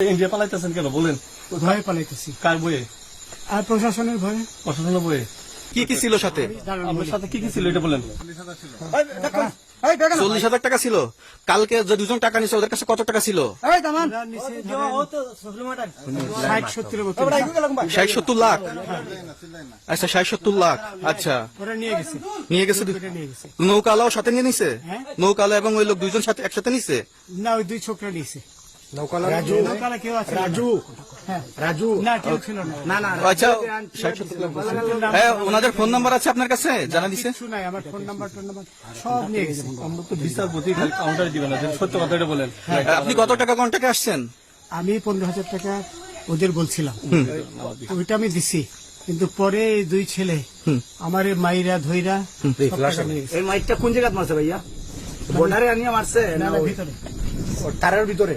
India পালাইতেছেন কেন? বলেন। ভয়ে পালাইতেছি। কার বইয়ে আর প্রশাসনের ভয়ে? প্রশাসনের বইয়ে কি কি ছিল সাথে? আপনার সাথে কি কি ছিল এটা বলেন। চল্লিশ হাজার টাকা ছিল। কালকে যে দুজন টাকা নিছে ওদের কাছে কত টাকা ছিল? ষাট সত্তর লাখ। আচ্ছা ষাট সত্তর লাখ। আচ্ছা। নিয়ে গেছে। নৌকালাও সাথে নিয়ে নিছে? হ্যাঁ। নৌকালা এবং ওই লোক দুজন সাথে একসাথে নিছে? না ওই দুই ছোকরা নিয়েছে রাজু। নৌকালা কেউ আছে রাজু। হ্যাঁ। রাজু। না কেউ ছিল না। না না আচ্ছা। ষাট সত্তর লাখ বলছে। হ্যাঁ ওনাদের ফোন নাম্বার আছে আপনার কাছে? জানা দিছে? আমার ফোন নাম্বার সব নিয়ে গেছে। আমরা তো বিচারপতি খালি কাউন্টারে দিবেন সত্য কথা বলেন। আপনি কত টাকা কন্টাকে আসছেন? আমি পনেরো হাজার টাকা ওদের বলছিলাম। ওইটা আমি দিছি কিন্তু পরে দুই ছেলে আমার এই মাইরা ধইরা গেছে। এই মাইকটা কোন জায়গায় মারছে ভাইয়া? বর্ডারে আনিয়ে মারছে? না, ভিতরে। তারের ভিতরে?